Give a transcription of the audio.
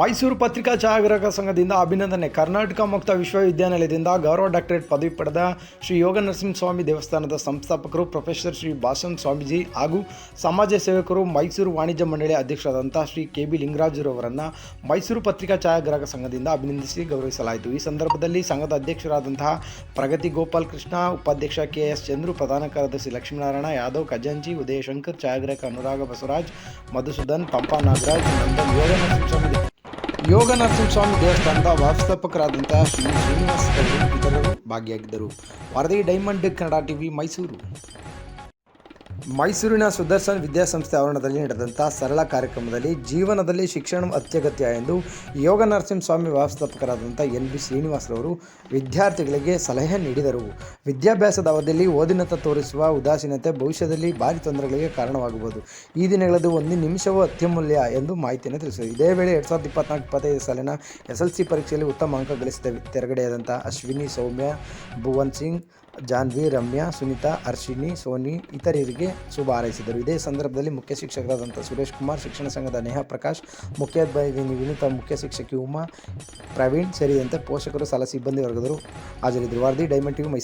ಮೈಸೂರು ಪತ್ರಿಕಾ ಛಾಯಾಗ್ರಾಹಕ ಸಂಘದಿಂದ ಅಭಿನಂದನೆ. ಕರ್ನಾಟಕ ಮುಕ್ತ ವಿಶ್ವವಿದ್ಯಾನಿಲಯದಿಂದ ಗೌರವ ಡಾಕ್ಟರೇಟ್ ಪದವಿ ಪಡೆದ ಶ್ರೀ ಯೋಗ ನರಸಿಂಹಸ್ವಾಮಿ ದೇವಸ್ಥಾನದ ಸಂಸ್ಥಾಪಕರು ಪ್ರೊಫೆಸರ್ ಶ್ರೀ ಭಾಷನ್ ಸ್ವಾಮೀಜಿ ಹಾಗೂ ಸಮಾಜ ಸೇವಕರು ಮೈಸೂರು ವಾಣಿಜ್ಯ ಮಂಡಳಿ ಅಧ್ಯಕ್ಷರಾದಂಥ ಶ್ರೀ ಕೆ ಬಿ ಲಿಂಗರಾಜುರವರನ್ನು ಮೈಸೂರು ಪತ್ರಿಕಾ ಛಾಯಾಗ್ರಾಹಕ ಸಂಘದಿಂದ ಅಭಿನಂದಿಸಿ ಗೌರವಿಸಲಾಯಿತು. ಈ ಸಂದರ್ಭದಲ್ಲಿ ಸಂಘದ ಅಧ್ಯಕ್ಷರಾದಂತಹ ಪ್ರಗತಿ ಗೋಪಾಲ್ ಕೃಷ್ಣ, ಉಪಾಧ್ಯಕ್ಷ ಕೆ ಎಸ್ ಚಂದ್ರು, ಪ್ರಧಾನ ಕಾರ್ಯದರ್ಶಿ ಲಕ್ಷ್ಮೀನಾರಾಯಣ, ಯಾದವ್ ಖಜಾಂಚಿ, ಉದಯಶಂಕರ್, ಛಾಯಾಗ್ರಾಹಕ ಅನುರಾಗ ಬಸವರಾಜ್, ಮಧುಸೂದನ್ ಪಂಪಾ ನಾಗರಾಜ್ ಯೋಗ ಯೋಗ ನರಸಿಂಹಸ್ವಾಮಿ ದೇವಸ್ಥಾನದ ವ್ಯವಸ್ಥಾಪಕರಾದಂತಹ ಶ್ರೀ ಶ್ರೀನಿವಾಸ ಭಾಗಿಯಾಗಿದ್ದರು. ವರದಿ ಡೈಮಂಡ್ ಕನ್ನಡ ಟಿವಿ ಮೈಸೂರು. ಮೈಸೂರಿನ ಸುದರ್ಶನ್ ವಿದ್ಯಾಸಂಸ್ಥೆ ಆವರಣದಲ್ಲಿ ನಡೆದಂಥ ಸರಳ ಕಾರ್ಯಕ್ರಮದಲ್ಲಿ ಜೀವನದಲ್ಲಿ ಶಿಕ್ಷಣ ಅತ್ಯಗತ್ಯ ಎಂದು ಯೋಗ ನರಸಿಂಹಸ್ವಾಮಿ ವ್ಯವಸ್ಥಾಪಕರಾದಂಥ ಎನ್ ಬಿ ಶ್ರೀನಿವಾಸರವರು ವಿದ್ಯಾರ್ಥಿಗಳಿಗೆ ಸಲಹೆ ನೀಡಿದರು. ವಿದ್ಯಾಭ್ಯಾಸದ ಅವಧಿಯಲ್ಲಿ ಓದಿನತ್ತ ತೋರಿಸುವ ಉದಾಸೀನತೆ ಭವಿಷ್ಯದಲ್ಲಿ ಭಾರಿ ತೊಂದರೆಗಳಿಗೆ ಕಾರಣವಾಗಬಹುದು. ಈ ದಿನಗಳದ್ದು ಒಂದು ನಿಮಿಷವೂ ಅತ್ಯಮೂಲ್ಯ ಎಂದು ಮಾಹಿತಿಯನ್ನು ತಿಳಿಸಿದರು. ಇದೇ ವೇಳೆ ಎರಡು ಸಾವಿರದ ಇಪ್ಪತ್ನಾಲ್ಕು ಇಪ್ಪತ್ತೈದು ಸಾಲಿನ ಎಸ್ ಎಲ್ ಸಿ ಪರೀಕ್ಷೆಯಲ್ಲಿ ಉತ್ತಮ ಅಂಕ ಗಳಿಸಿದ ತೆರಗಡೆಯಾದಂಥ ಅಶ್ವಿನಿ ಸೌಮ್ಯ ಭುವನ್ ಸಿಂಗ್ ಜಾನ್ವಿ ರಮ್ಯಾ, ಸುನಿತಾ ಅರ್ಶಿನಿ ಸೋನಿ ಇತರರಿಗೆ ಶುಭ ಹಾರೈಸಿದರು. ಇದೇ ಸಂದರ್ಭದಲ್ಲಿ ಮುಖ್ಯ ಶಿಕ್ಷಕರಾದಂಥ ಸುರೇಶ್ ಕುಮಾರ್, ಶಿಕ್ಷಣ ಸಂಘದ ನೇಹಾ ಪ್ರಕಾಶ್ ಮುಖ್ಯೋಪಾಧ್ಯಾಯಿನಿ ವಿನೀತಾ ಮುಖ್ಯ ಶಿಕ್ಷಕಿ ಉಮಾ ಪ್ರವೀಣ್ ಸೇರಿದಂತೆ ಪೋಷಕರು, ಸಲ ಸಿಬ್ಬಂದಿ ವರ್ಗದರು ಹಾಜರಿದ್ದರು. ವರದಿ ಡೈಮಂಡ್ ಟಿವಿ ಮೈಸೂರು